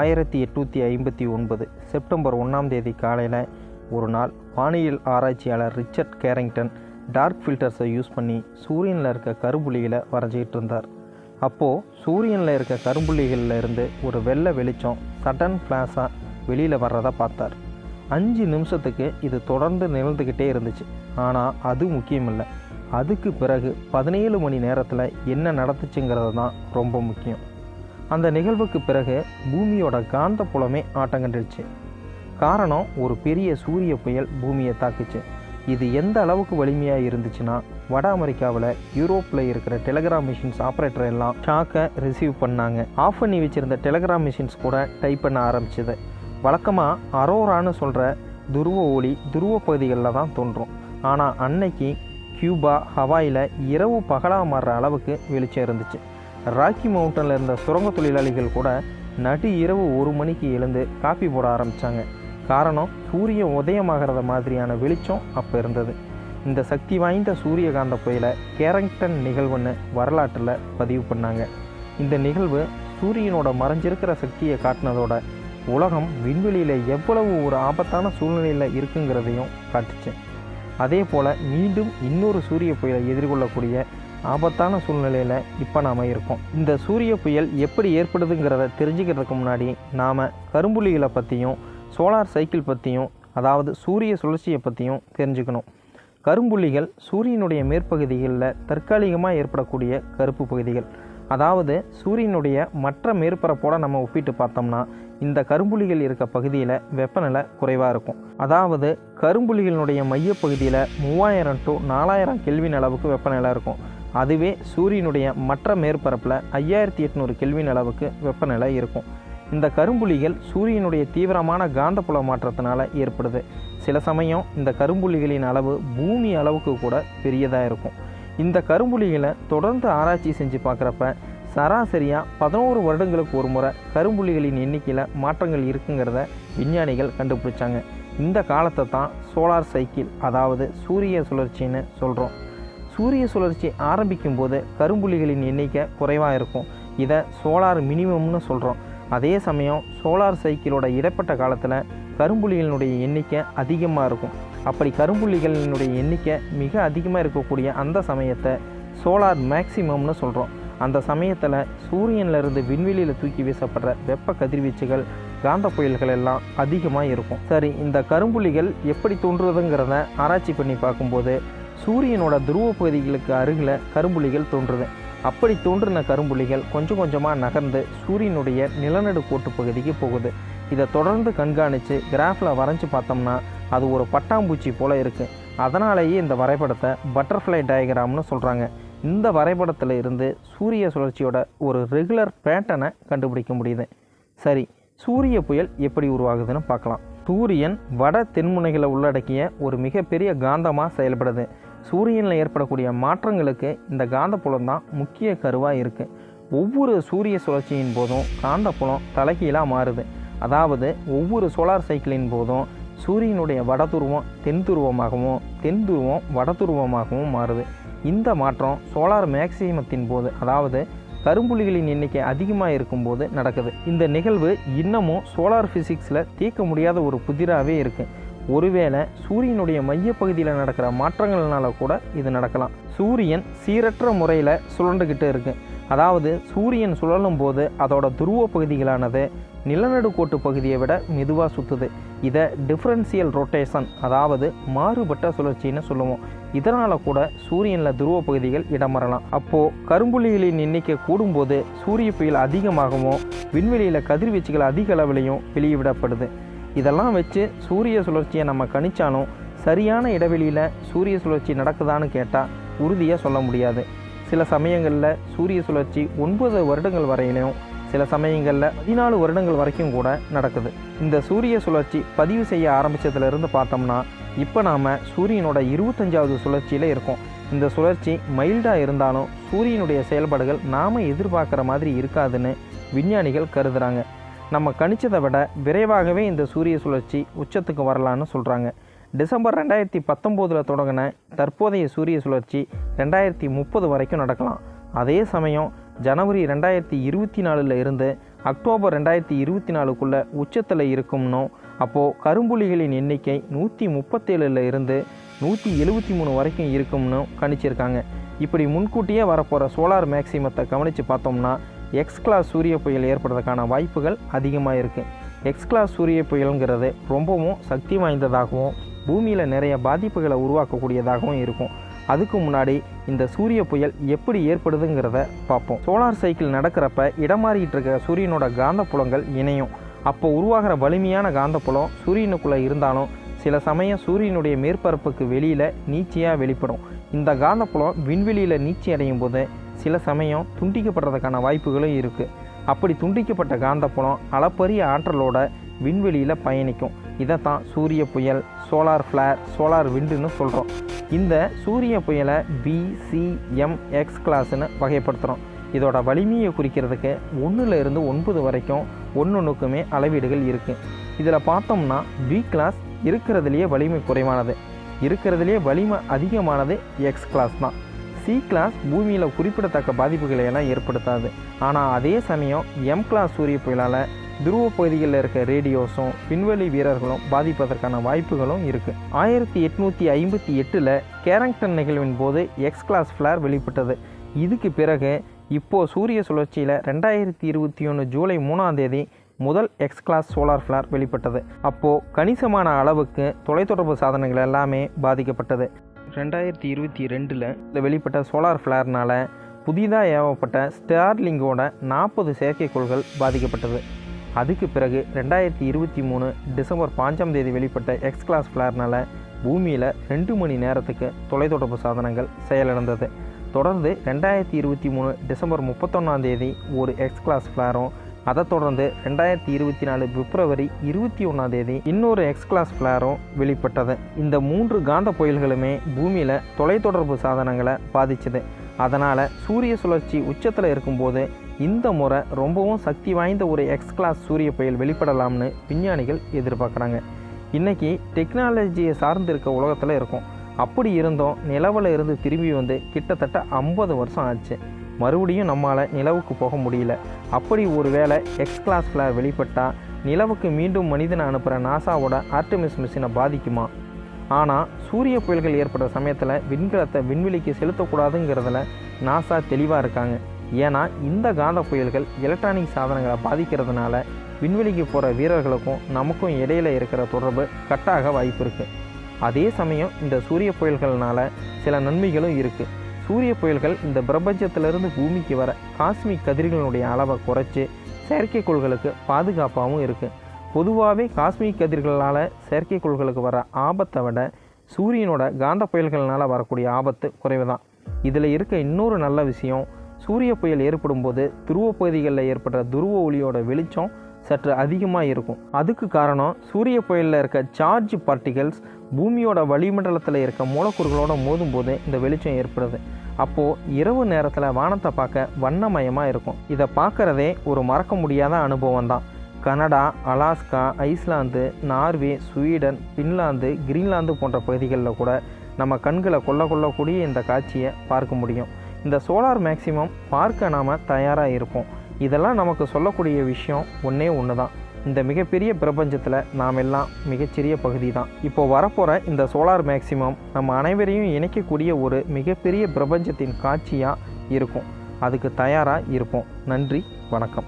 ஆயிரத்தி எட்நூற்றி ஐம்பத்தி ஒன்பது செப்டம்பர் ஒன்றாம் தேதி காலையில் ஒரு நாள் வானியல் ஆராய்ச்சியாளர் ரிச்சர்ட் கேரிங்டன் டார்க் ஃபில்டர்ஸை யூஸ் பண்ணி சூரியனில் இருக்க கரும்புள்ளிகளை வரைஞ்சிக்கிட்டு இருந்தார். அப்போது சூரியனில் இருக்க கரும்புள்ளிகளில் இருந்து ஒரு வெள்ளை வெளிச்சம் சடன் ஃப்ளாஷாக வெளியில் வர்றதை பார்த்தார். அஞ்சு நிமிஷத்துக்கு இது தொடர்ந்து நிகழ்ந்துக்கிட்டே இருந்துச்சு. ஆனால் அது முக்கியமில்லை. அதுக்கு பிறகு பதினேழு மணி நேரத்தில் என்ன நடந்துச்சுங்கிறது தான் ரொம்ப முக்கியம். அந்த நிகழ்வுக்கு பிறகு பூமியோட காந்த புலமே ஆட்டங்கண்டுச்சு காரணம் ஒரு பெரிய சூரிய புயல் பூமியை தாக்குச்சு. இது எந்த அளவுக்கு வலிமையாக இருந்துச்சுன்னா வட அமெரிக்காவில் யூரோப்பில் இருக்கிற டெலிகிராம் மிஷின்ஸ் ஆப்ரேட்டர் எல்லாம் ஷாக்கை ரிசீவ் பண்ணாங்க. ஆஃப் பண்ணி வச்சுருந்த டெலிகிராம் மிஷின்ஸ் கூட டைப் பண்ண ஆரம்பிச்சது. வழக்கமாக அரோரான்னு சொல்கிற துருவ ஒளி துருவ பகுதிகளில் தான் தோன்றும். ஆனால் அன்னைக்கு கியூபா ஹவாயில் இரவு பகலாக மாறுற அளவுக்கு வெளிச்சம் இருந்துச்சு. ராக்கி மவுண்டனில் இருந்த சுரங்க தொழிலாளிகள் கூட நடு இரவு ஒரு மணிக்கு எழுந்து காப்பி போட ஆரம்பித்தாங்க காரணம் சூரியன் உதயமாகிறத மாதிரியான வெளிச்சம் அப்போ இருந்தது. இந்த சக்தி வாய்ந்த சூரியகாந்த புயலை கேரங்டன் நிகழ்வுன்னு வரலாற்றில் பதிவு பண்ணாங்க. இந்த நிகழ்வு சூரியனோட மறைஞ்சிருக்கிற சக்தியை காட்டினதோட உலகம் விண்வெளியில் எவ்வளவு ஒரு ஆபத்தான சூழ்நிலையில் இருக்குங்கிறதையும் காட்டுச்சு. அதே போல் மீண்டும் இன்னொரு சூரிய புயலை எதிர்கொள்ளக்கூடிய ஆபத்தான சூழ்நிலையில் இப்போ நாம் இருக்கோம். இந்த சூரிய புயல் எப்படி ஏற்படுதுங்கிறத தெரிஞ்சுக்கிறதுக்கு முன்னாடி நாம் கரும்புலிகளை பற்றியும் சோலார் சைக்கிள் பற்றியும் அதாவது சூரிய சுழற்சியை பற்றியும் தெரிஞ்சுக்கணும். கரும்புள்ளிகள் சூரியனுடைய மேற்பகுதிகளில் தற்காலிகமாக ஏற்படக்கூடிய கருப்பு பகுதிகள். அதாவது சூரியனுடைய மற்ற மேற்பரப்போட நம்ம ஒப்பிட்டு பார்த்தோம்னா இந்த கரும்புலிகள் இருக்க பகுதியில் வெப்பநிலை குறைவாக இருக்கும். அதாவது கரும்புள்ளிகளினுடைய மையப்பகுதியில் மூவாயிரம் டு நாலாயிரம் கெல்வின் அளவுக்கு வெப்பநிலை இருக்கும். அதுவே சூரியனுடைய மற்ற மேற்பரப்பில் ஐயாயிரத்தி எட்நூறு கெல்வின் அளவுக்கு வெப்பநிலை இருக்கும். இந்த கரும்புலிகள் சூரியனுடைய தீவிரமான காந்தப்புல மாற்றத்தினால் ஏற்படுது. சில சமயம் இந்த கரும்புள்ளிகளின் அளவு பூமி அளவுக்கு கூட பெரியதாக இருக்கும். இந்த கரும்புலிகளை தொடர்ந்து ஆராய்ச்சி செஞ்சு பார்க்குறப்ப சராசரியாக பதினோரு வருடங்களுக்கு ஒரு முறை கரும்புள்ளிகளின் எண்ணிக்கையில் மாற்றங்கள் இருக்குங்கிறத விஞ்ஞானிகள் கண்டுபிடிச்சாங்க. இந்த காலத்தை தான் சோலார் சைக்கிள் அதாவது சூரிய சுழற்சின்னு சொல்கிறோம் சூரிய சுழற்சி ஆரம்பிக்கும் போது கரும்புள்ளிகளின் எண்ணிக்கை குறைவாக இருக்கும். இதை சோலார் மினிமம்னு சொல்கிறோம் அதே சமயம் சோலார் சைக்கிளோட இடைப்பட்ட காலத்தில் கரும்புள்ளிகளினுடைய எண்ணிக்கை அதிகமாக இருக்கும். அப்படி கரும்புள்ளிகளினுடைய எண்ணிக்கை மிக அதிகமாக இருக்கக்கூடிய அந்த சமயத்தை சோலார் மேக்சிமம்னு சொல்கிறோம் அந்த சமயத்தில் சூரியனிலிருந்து விண்வெளியில் தூக்கி வீசப்படுற வெப்ப கதிர்வீச்சுகள் காந்த புயல்கள் எல்லாம் அதிகமாக இருக்கும். சரி இந்த கரும்புள்ளிகள் எப்படி தோன்றுறதுங்கிறத ஆராய்ச்சி பண்ணி பார்க்கும்போது சூரியனோட துருவ பகுதிகளுக்கு அருகில் கரும்புள்ளிகள் தோன்றுது. அப்படி தோன்றின கரும்புள்ளிகள் கொஞ்சம் கொஞ்சமாக நகர்ந்து சூரியனுடைய நிலநடு கோட்டு பகுதிக்கு போகுது. இதை தொடர்ந்து கண்காணித்து கிராஃபில் வரைஞ்சி பார்த்தோம்னா அது ஒரு பட்டாம்பூச்சி போல் இருக்குது அதனாலேயே இந்த வரைபடத்தை பட்டர்ஃப்ளை டயக்ராம்னு சொல்கிறாங்க இந்த வரைபடத்தில் இருந்து சூரிய சுழற்சியோட ஒரு ரெகுலர் பேட்டனை கண்டுபிடிக்க முடியுது. சரி சூரிய புயல் எப்படி உருவாகுதுன்னு பார்க்கலாம். சூரியன் வட தென்முனைகளை உள்ளடக்கிய ஒரு மிகப்பெரிய காந்தமாக செயல்படுது. சூரியனில் ஏற்படக்கூடிய மாற்றங்களுக்கு இந்த காந்தப்புலம் தான் முக்கிய கருவாக இருக்குது ஒவ்வொரு சூரிய சுழற்சியின் போதும் காந்தப்புலம் தலைகீழாக மாறுது. அதாவது ஒவ்வொரு சோலார் சைக்கிளின் போதும் சூரியனுடைய வடதுருவம் தென்துருவமாகவும் தென் துருவமாகவும் தென் துருவம் வட துருவமாகவும் மாறுது. இந்த மாற்றம் சோலார் மேக்சிமத்தின் போது அதாவது கரும்புள்ளிகளின் எண்ணிக்கை அதிகமாக இருக்கும்போது நடக்குது. இந்த நிகழ்வு இன்னமும் சோலார் ஃபிசிக்ஸில் தீர்க்க முடியாத ஒரு புதிராகவே இருக்குது ஒருவேளை சூரியனுடைய மையப்பகுதியில் நடக்கிற மாற்றங்கள்னால கூட இது நடக்கலாம். சூரியன் சீரற்ற முறையில் சுழண்டுக்கிட்டு இருக்கு. அதாவது சூரியன் சுழலும் போது அதோட துருவ பகுதிகளானது நிலநடுக்கோட்டு பகுதியை விட மெதுவாக சுற்றுது இதை டிஃப்ரென்சியல் ரொட்டேஷன் அதாவது மாறுபட்ட சுழற்சின்னு சொல்லுவோம். இதனால் கூட சூரியனில் துருவ பகுதிகள் இடமறலாம் அப்போது கரும்புள்ளிகளின் எண்ணிக்கை கூடும்போது சூரிய புயல் அதிகமாகவும் விண்வெளியில் கதிர்வீச்சுகள் அதிக அளவிலையும் வெளியிடப்படுது. இதெல்லாம் வச்சு சூரிய சுழற்சியை நம்ம கணிச்சாலும் சரியான இடைவெளியில் சூரிய சுழற்சி நடக்குதான்னு கேட்டால் உறுதியாக சொல்ல முடியாது. சில சமயங்களில் சூரிய சுழற்சி ஒன்பது வருடங்கள் வரையிலும் சில சமயங்களில் பதினாலு வருடங்கள் வரைக்கும் கூட நடக்குது. இந்த சூரிய சுழற்சி பதிவு செய்ய ஆரம்பித்ததுலேருந்து பார்த்தோம்னா இப்போ நாம் சூரியனோட இருபத்தஞ்சாவது சுழற்சியில் இருக்கோம். இந்த சுழற்சி மைல்டாக இருந்தாலும் சூரியனுடைய செயல்பாடுகள் நாம் எதிர்பார்க்குற மாதிரி இருக்காதுன்னு விஞ்ஞானிகள் கருதுகிறாங்க நம்ம கணிச்சதை விட விரைவாகவே இந்த சூரிய சுழற்சி உச்சத்துக்கு வரலான்னு சொல்கிறாங்க டிசம்பர் ரெண்டாயிரத்தி பத்தொம்போதில் தொடங்கின தற்போதைய சூரிய சுழற்சி ரெண்டாயிரத்தி முப்பது வரைக்கும் நடக்கலாம். அதே சமயம் ஜனவரி ரெண்டாயிரத்தி இருபத்தி நாலில் இருந்து அக்டோபர் ரெண்டாயிரத்தி இருபத்தி நாலுக்குள்ளே உச்சத்தில் இருக்கும்னும் அப்போது கரும்புலிகளின் எண்ணிக்கை நூற்றி முப்பத்தேழில் இருந்து நூற்றி எழுபத்தி மூணு வரைக்கும் இருக்கும்னு கணிச்சிருக்காங்க. இப்படி முன்கூட்டியே வரப்போகிற சோலார் மேக்சிமத்தை கவனித்து பார்த்தோம்னா எக்ஸ் கிளாஸ் சூரிய புயல் ஏற்படுறதுக்கான வாய்ப்புகள் அதிகமாக இருக்குது எக்ஸ் கிளாஸ் சூரிய புயலுங்கிறது ரொம்பவும் சக்தி வாய்ந்ததாகவும் பூமியில் நிறைய பாதிப்புகளை உருவாக்கக்கூடியதாகவும் இருக்கும். அதுக்கு முன்னாடி இந்த சூரிய புயல் எப்படி ஏற்படுதுங்கிறத பார்ப்போம். சோலார் சைக்கிள் நடக்கிறப்ப இடமாறிக்கிட்டு இருக்க சூரியனோட காந்தப்புலங்கள் இணையும். அப்போ உருவாகிற வலிமையான காந்தப்புலம் சூரியனுக்குள்ளே இருந்தாலும் சில சமயம் சூரியனுடைய மேற்பரப்புக்கு வெளியில் நீச்சியாக வெளிப்படும். இந்த காந்தப்புலம் விண்வெளியில் நீச்சி அடையும் போது சில சமயம் துண்டிக்கப்படுறதுக்கான வாய்ப்புகளும் இருக்குது அப்படி துண்டிக்கப்பட்ட காந்தப்புலம் அளப்பரிய ஆற்றலோட விண்வெளியில் பயணிக்கும். இதை தான் சூரிய புயல் சோலார் ஃப்ளேர் சோலார் விண்டுன்னு சொல்கிறோம் இந்த சூரிய புயலை பிசிஎம் எக்ஸ் கிளாஸ்னு வகைப்படுத்துகிறோம் இதோட வலிமையை குறிக்கிறதுக்கு ஒன்றில் இருந்து ஒன்பது வரைக்கும் ஒன்றுக்குமே அளவீடுகள் இருக்குது இதில் பார்த்தோம்னா பி கிளாஸ் இருக்கிறதுலையே வலிமை குறைவானது. இருக்கிறதுலையே வலிமை அதிகமானது எக்ஸ் கிளாஸ் தான். சி கிளாஸ் பூமியில் குறிப்பிடத்தக்க பாதிப்புகளை எல்லாம் ஏற்படுத்தாது. ஆனால் அதே சமயம் எம் கிளாஸ் சூரிய புயலால் துருவ பகுதிகளில் இருக்க ரேடியோஸும் விண்வெளி வீரர்களும் பாதிப்பதற்கான வாய்ப்புகளும் இருக்குது ஆயிரத்தி எட்நூற்றி ஐம்பத்தி எட்டில் கேரங்டன் நிகழ்வின் போது எக்ஸ் கிளாஸ் ஃப்ளார் வெளிப்பட்டது. இதுக்கு பிறகு இப்போது சூரிய சுழற்சியில் ரெண்டாயிரத்தி இருபத்தி ஒன்று ஜூலை மூணாம் தேதி முதல் எக்ஸ் கிளாஸ் சோலார் ஃப்ளார் வெளிப்பட்டது. அப்போது கணிசமான அளவுக்கு தொலைத்தொடர்பு சாதனங்கள் எல்லாமே பாதிக்கப்பட்டது. ரெண்டாயிரத்தி இருபத்தி ரெண்டில் இந்த வெளிப்பட்ட சோலார் ஃப்ளேர்னால் புதிதாக ஏவப்பட்ட ஸ்டார்லிங்கோட நாற்பது செயற்கைக்கோள்கள் பாதிக்கப்பட்டது. அதுக்கு பிறகு ரெண்டாயிரத்தி இருபத்தி மூணு டிசம்பர் பாஞ்சாம் தேதி வெளிப்பட்ட எக்ஸ் கிளாஸ் ஃப்ளேர்னால் பூமியில் ரெண்டு மணி நேரத்துக்கு தொலைத்தொடர்பு சாதனங்கள் செயலிழந்தது. தொடர்ந்து ரெண்டாயிரத்தி இருபத்தி மூணு டிசம்பர் முப்பத்தொன்னாம் தேதி ஒரு எக்ஸ் கிளாஸ் ஃப்ளாரும் அதை தொடர்ந்து ரெண்டாயிரத்தி இருபத்தி நாலு பிப்ரவரி இருபத்தி ஒன்றாம் தேதி இன்னொரு எக்ஸ் கிளாஸ் ஃப்ளாரும் வெளிப்பட்டது. இந்த மூன்று காந்த புயல்களுமே பூமியில் தொலைத்தொடர்பு சாதனங்களை பாதிச்சது. அதனால் சூரிய சுழற்சி உச்சத்தில் இருக்கும்போது இந்த முறை ரொம்பவும் சக்தி வாய்ந்த ஒரு எக்ஸ் கிளாஸ் சூரிய புயல் வெளிப்படலாம்னு விஞ்ஞானிகள் எதிர்பார்க்குறாங்க. இன்றைக்கி டெக்னாலஜியை சார்ந்து இருக்க உலகத்தில் இருக்கும். அப்படி இருந்தும் நிலவில் இருந்து திரும்பி வந்து கிட்டத்தட்ட ஐம்பது வருஷம் ஆச்சு. மறுபடியும் நம்மளால் நிலவுக்கு போக முடியல. அப்படி ஒரு வேளை எக்ஸ் கிளாஸில் வெளிப்பட்டால் நிலவுக்கு மீண்டும் மனிதனை அனுப்புகிற நாசாவோட ஆர்டிமிஸ் மிஷினை பாதிக்குமா? ஆனால் சூரிய புயல்கள் ஏற்பட்ட சமயத்தில் விண்கலத்தை விண்வெளிக்கு செலுத்தக்கூடாதுங்கிறதுல நாசா தெளிவாக இருக்காங்க. ஏன்னா இந்த காந்த புயல்கள் எலக்ட்ரானிக் சாதனங்களை பாதிக்கிறதுனால விண்வெளிக்கு போகிற வீரர்களுக்கும் நமக்கும் இடையில இருக்கிற தொடர்பு கட்டாக வாய்ப்பு இருக்குது அதே சமயம் இந்த சூரிய புயல்கள்னால் சில நன்மைகளும் இருக்குது சூரிய புயல்கள் இந்த பிரபஞ்சத்திலிருந்து பூமிக்கு வர காஸ்மிக் கதிர்களுடைய அளவை குறைச்சி செயற்கைக்கோள்களுக்கு பாதுகாப்பாகவும் இருக்குது பொதுவாகவே காஸ்மிக் கதிர்களால் செயற்கைக்கோள்களுக்கு வர ஆபத்தை விட சூரியனோட காந்த புயல்கள்னால் வரக்கூடிய ஆபத்து குறைவு தான் இதில் இருக்க இன்னொரு நல்ல விஷயம் சூரிய புயல் ஏற்படும் போது துருவ பகுதிகளில் ஏற்படுற துருவ ஒளியோட வெளிச்சம் சற்று அதிகமாக இருக்கும். அதுக்கு காரணம் சூரிய புயலில் இருக்க சார்ஜ் பார்ட்டிகல்ஸ் பூமியோட வளிமண்டலத்தில் இருக்க மூலக்கூறுகளோட மோதும்போது இந்த வெளிச்சம் ஏற்படுது. அப்போது இரவு நேரத்தில் வானத்தை பார்க்க வண்ணமயமாக இருக்கும். இதை பார்க்குறதே ஒரு மறக்க முடியாத அனுபவம் தான். Canada Alaska Iceland Norway Sweden Finland Greenland போன்ற பகுதிகளில் கூட நம்ம கண்களை கொள்ள கொள்ளக்கூடிய இந்த காட்சியை பார்க்க முடியும். இந்த சோலார் மேக்சிமம் பார்க்க நாம் தயாராக இருப்போம். இதெல்லாம் நமக்கு சொல்லக்கூடிய விஷயம் ஒன்றே ஒன்று தான் இந்த மிகப்பெரிய பிரபஞ்சத்தில் நாம் எல்லாம் மிகச்சிறிய பகுதி தான் இப்போ வரப்போகிற இந்த சோலார் மேக்சிமம் நம்ம அனைவரையும் இணைக்கக்கூடிய ஒரு மிகப்பெரிய பிரபஞ்சத்தின் காட்சியாக இருக்கும். அதுக்கு தயாராக இருப்போம். நன்றி வணக்கம்.